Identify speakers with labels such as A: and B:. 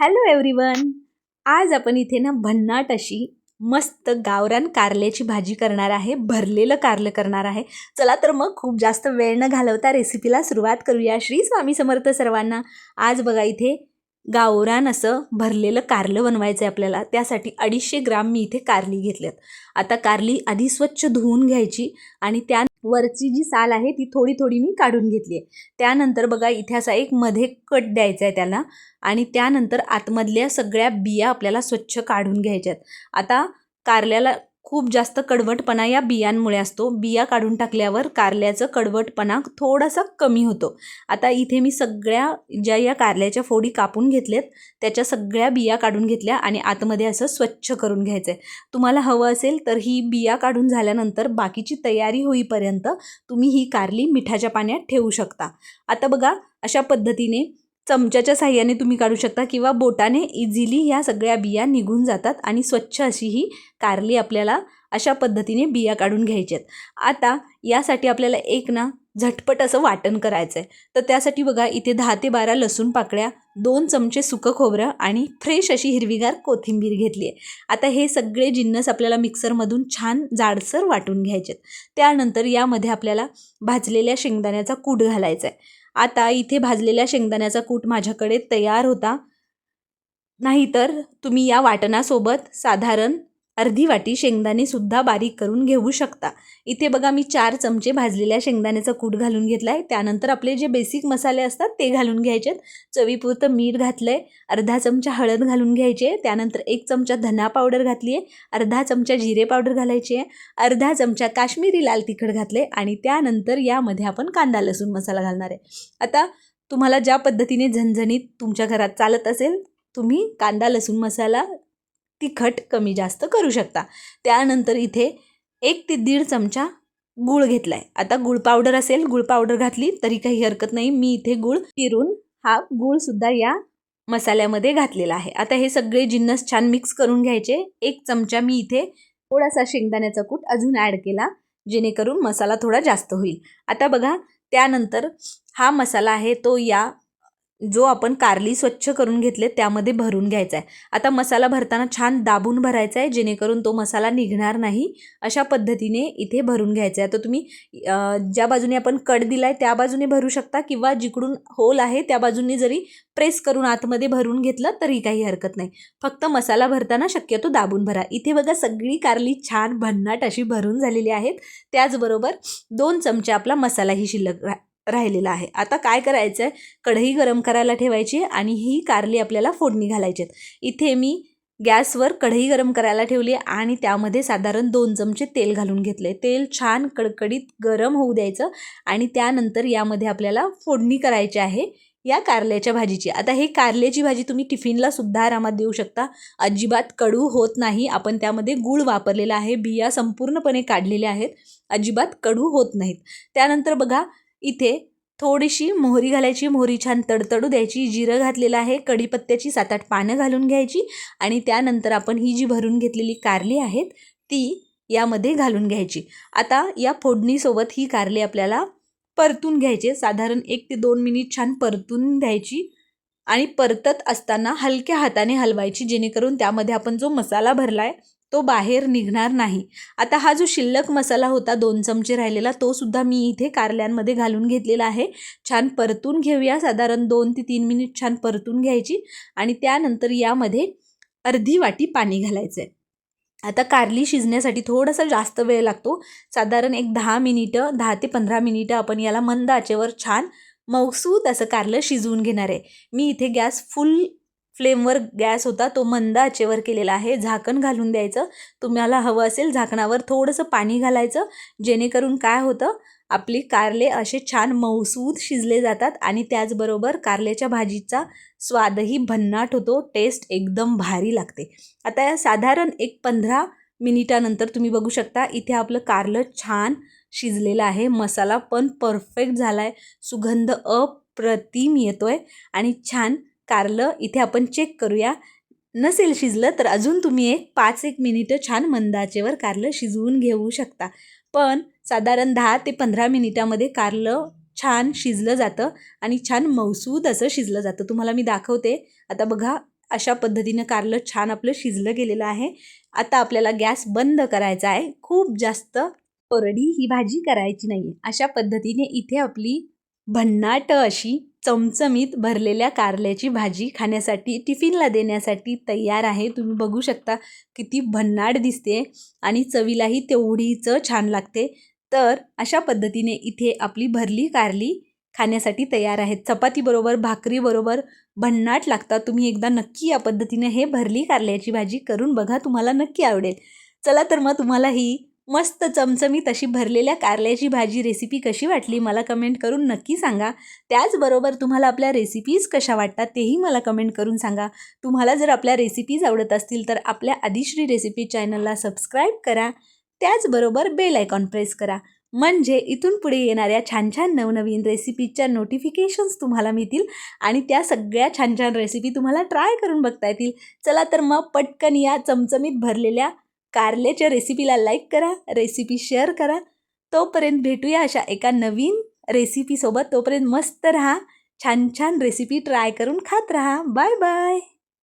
A: Hello everyone आज आपण इथे ना भन्नाट अशी मस्त गावरान कारल्याची भाजी करणार आहे भरलेलं कारलं करणार आहे. चला तर मग खूप जास्त वेळ न घालवता रेसिपीला सुरुवात करूया. श्री स्वामी समर्थ सर्वांना. आज बघा इथे गावरान असं भरलेलं कारलं बनवायचं आहे आपल्याला. त्यासाठी अडीचशे ग्राम मी इथे कारली घेतल्यात. आता कारली आधी स्वच्छ धुवून घ्यायची आणि त्या वरची जी साल आहे ती थोडी थोडी मी काढून घेतली आहे त्यानंतर बघा इथे असा एक मध्ये कट द्यायचा आहे त्याला आणि त्यानंतर आतमधल्या सगळ्या बिया आपल्याला स्वच्छ काढून घ्यायच्यात. आता कारल्याला खूप जास्त कडवटपणा या बियांमुळे असतो. बिया काढून टाकल्यावर कारल्याचं कडवटपणा थोडासा कमी होतो. आता इथे मी सगळ्या ज्या या कारल्याच्या फोडी कापून घेतल्यात त्याच्या सगळ्या बिया काढून घेतल्या आणि आतमध्ये असं स्वच्छ करून घ्यायचं आहे तुम्हाला हवं असेल तर ही बिया काढून झाल्यानंतर बाकीची तयारी होईपर्यंत तुम्ही ही कारली मिठाच्या पाण्यात ठेवू शकता. आता बघा अशा पद्धतीने चमच्याच्या साह्याने तुम्ही काढू शकता किंवा बोटाने इझिली ह्या सगळ्या बिया निघून जातात आणि स्वच्छ अशी ही कारली आपल्याला अशा पद्धतीने बिया काढून घ्यायच्यात. आता यासाठी आपल्याला एक ना झटपट असं वाटण करायचं आहे तर त्यासाठी बघा इथे दहा ते बारा लसूण पाकळ्या दोन चमचे सुकं खोबरं आणि फ्रेश अशी हिरवीगार कोथिंबीर घेतली आहे आता हे सगळे जिन्नस आपल्याला मिक्सरमधून छान जाडसर वाटून घ्यायचे त्यानंतर यामध्ये आपल्याला भाजलेल्या शेंगदाण्याचा कूट घालायचा आहे आता इथे भाजलेल्या शेंगदाण्याचा कूट माझ्याकडे तयार होता. नाहीतर तुम्ही या वाटणासोबत साधारण अर्धी वाटी शेंगदाणेसुद्धा बारीक करून घेऊ शकता. इथे बघा मी चार चमचे भाजलेल्या शेंगदाण्याचा कूट घालून घेतला आहे त्यानंतर आपले जे बेसिक मसाले असतात ते घालून घ्यायचे चवीपुरतं मीठ घातलं आहे अर्धा चमचा हळद घालून घ्यायची आहे त्यानंतर एक चमचा धना पावडर घातली आहे अर्धा चमचा जिरे पावडर घालायची आहे अर्धा चमचा काश्मीरी लाल तिखट घातले आणि त्यानंतर यामध्ये आपण कांदा लसूण मसाला घालणार आहे. आता तुम्हाला ज्या पद्धतीने झणझणीत तुमच्या घरात चालत असेल तुम्ही कांदा लसूण मसाला तिखट कमी जास्त करू शकता. त्यानंतर इथे एक ते दीड चमचा गूळ घेतला आहे आता गूळ पावडर असेल गूळ पावडर घातली तरी काही हरकत नाही. मी इथे गूळ चिरून हा गूळसुद्धा या मसाल्यामध्ये घातलेला आहे. आता हे सगळे जिन्नस छान मिक्स करून घ्यायचे. एक चमचा मी इथे थोडासा शेंगदाण्याचा कूट अजून ॲड केला जेणेकरून मसाला थोडा जास्त होईल. आता बघा त्यानंतर हा मसाला आहे तो या जो आपण कारली स्वच्छ करून घेतले त्यामध्ये भरून घ्यायचा आहे आता मसाला भरताना छान दाबून भरायचा आहे जेणेकरून तो मसाला निघणार नाही अशा पद्धतीने इथे भरून घ्यायचा आहे तर तुम्ही ज्या बाजूने आपण कट दिला आहे त्या बाजूने भरू शकता किंवा जिकडून होल आहे त्या बाजूने जरी प्रेस करून आतमध्ये भरून घेतलं तरी काही हरकत नाही. फक्त मसाला भरताना शक्यतो दाबून भरा. इथे बघा सगळी कारली छान भन्नाट अशी भरून झालेली आहेत. त्याचबरोबर दोन चमचे आपला मसालाही शिल्लक राहिलेला आहे. आता काय करायचं आहे कढई गरम करायला ठेवायची आणि ही कारली आपल्याला फोडणी घालायची इथे मी गॅसवर कढई गरम करायला ठेवली आणि त्यामध्ये साधारण दोन चमचे तेल घालून घेतले तेल छान कडकडीत गरम होऊ द्यायचं आणि त्यानंतर यामध्ये आपल्याला फोडणी करायची आहे या कारल्याच्या भाजीची. आता हे कारल्याची भाजी तुम्ही टिफिनला सुद्धा आरामात देऊ शकता. अजिबात कडू होत नाही. आपण त्यामध्ये गूळ वापरलेला आहे बिया संपूर्णपणे काढलेल्या आहेत. अजिबात कडू होत नाहीत. त्यानंतर बघा इथे थोडीशी मोहरी घालायची मोहरी छान तडतडू द्यायची जिरं घातलेलं आहे कढीपत्त्याची सात आठ पानं घालून घ्यायची आणि त्यानंतर आपण ही जी भरून घेतलेली कारली आहेत ती यामध्ये घालून घ्यायची. आता या फोडणीसोबत ही कारली आपल्याला परतून घ्यायचे साधारण एक ते दोन मिनिट छान परतून द्यायची आणि परतत असताना हलक्या हाताने हलवायची जेणेकरून त्यामध्ये आपण जो मसाला भरला आहे तो बाहेर निघणार नाही. आता हा जो शिल्लक मसाला होता दोन चमचे राहिलेला तो सुद्धा मी इथे कारल्यांमध्ये घालून घेतलेला आहे. छान परतून घेऊया. साधारण दोन ते तीन मिनिट छान परतून घ्यायची आणि त्यानंतर यामध्ये अर्धी वाटी पाणी घालायचं आहे आता कारली शिजण्यासाठी थोडासा जास्त वेळ लागतो. साधारण एक दहा मिनिटं दहा ते पंधरा मिनिटं आपण याला मंद आचेवर छान मौसूद असं कारलं शिजवून घेणार आहे. मी इथे गॅस फुल फ्लेमवर गॅस होता तो मंद आचेवर केलेला आहे. झाकण घालून द्यायचं. तुम्हाला हवं असेल झाकणावर थोडंसं पाणी घालायचं. जेणेकरून काय होतं आपली कारले असे छान मौसूद शिजले जातात आणि त्याचबरोबर कारल्याच्या भाजीचा स्वादही भन्नाट होतो. टेस्ट एकदम भारी लागते. आता साधारण एक पंधरा मिनिटानंतर तुम्ही बघू शकता इथे आपलं कारलं छान शिजलेलं आहे. मसाला पण परफेक्ट झाला आहे सुगंध अप्रतिम येतो आहे आणि छान कारलं इथे आपण चेक करूया. नसेल शिजलं तर अजून तुम्ही एक पाच एक मिनिटं छान मंदाचेवर कारलं शिजवून घेऊ शकता. पण साधारण दहा ते पंधरा मिनिटामध्ये कारलं छान शिजलं जातं आणि छान मौसूद असं शिजलं जातं. तुम्हाला मी दाखवते. आता बघा अशा पद्धतीनं कारलं छान आपलं शिजलं गेलेलं आहे. आता आपल्याला गॅस बंद करायचा आहे. खूप जास्त कोरडी ही भाजी करायची नाही अशा पद्धतीने इथे आपली भन्नाट अशी चमचमीत भरलेल्या कारल्याची भाजी खाण्यासाठी टिफिनला देण्यासाठी तयार आहे. तुम्ही बघू शकता किती भन्नाट दिसते आणि चवीलाही तेवढीच छान लागते. तर अशा पद्धतीने इथे आपली भरली कारली खाण्यासाठी तयार आहेत. चपातीबरोबर भाकरीबरोबर भन्नाट लागतात. तुम्ही एकदा नक्की या पद्धतीने हे भरली कारल्याची भाजी करून बघा. तुम्हाला नक्की आवडेल. चला तर मग तुम्हाला ही मस्त चमचमीत अशी भरलेल्या कारल्याची भाजी रेसिपी कशी वाटली मला कमेंट करून नक्की सांगा. त्याचबरोबर तुम्हाला आपल्या रेसिपीज कशा वाटतात तेही मला कमेंट करून सांगा. तुम्हाला जर आपल्या रेसिपीज आवडत असतील तर आपल्या आदिश्री रेसिपी चॅनलला सबस्क्राईब करा. त्याचबरोबर बेल आयकॉन प्रेस करा. म्हणजे इथून पुढे येणाऱ्या छान छान नवनवीन रेसिपीच्या नोटिफिकेशन्स तुम्हाला मिळतील आणि त्या सगळ्या छान छान रेसिपी तुम्हाला ट्राय करून बघता येतील. चला तर मग पटकन या चमचमीत भरलेल्या कारल्याच्या रेसिपीला लाईक करा रेसिपी शेअर करा. तोपर्यंत भेटूया अशा एका नवीन रेसिपीसोबत तोपर्यंत मस्त राहा छान छान रेसिपी ट्राय करून खात राहा. Bye bye